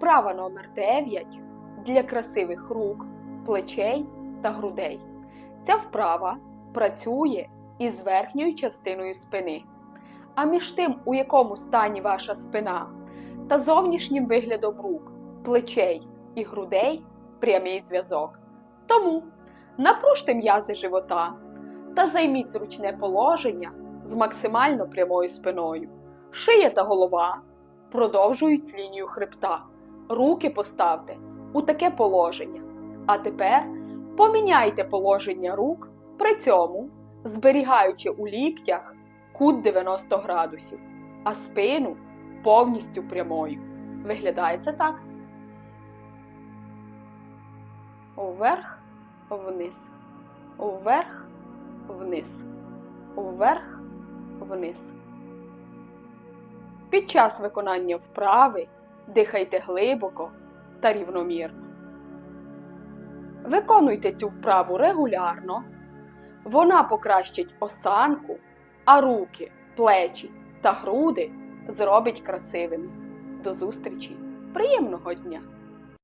Вправа номер 9 для красивих рук, плечей та грудей. Ця вправа працює із верхньою частиною спини. А між тим, у якому стані ваша спина та зовнішнім виглядом рук, плечей і грудей прямий зв'язок. Тому напружте м'язи живота та займіть зручне положення з максимально прямою спиною. Шия та голова продовжують лінію хребта. Руки поставте у таке положення. А тепер поміняйте положення рук, при цьому зберігаючи у ліктях кут 90 градусів, а спину повністю прямою. Виглядає це так. Вверх, вниз, вверх, вниз, вверх, вниз. Під час виконання вправи дихайте глибоко та рівномірно. Виконуйте цю вправу регулярно. Вона покращить осанку, а руки, плечі та груди зробить красивими. До зустрічі! Приємного дня!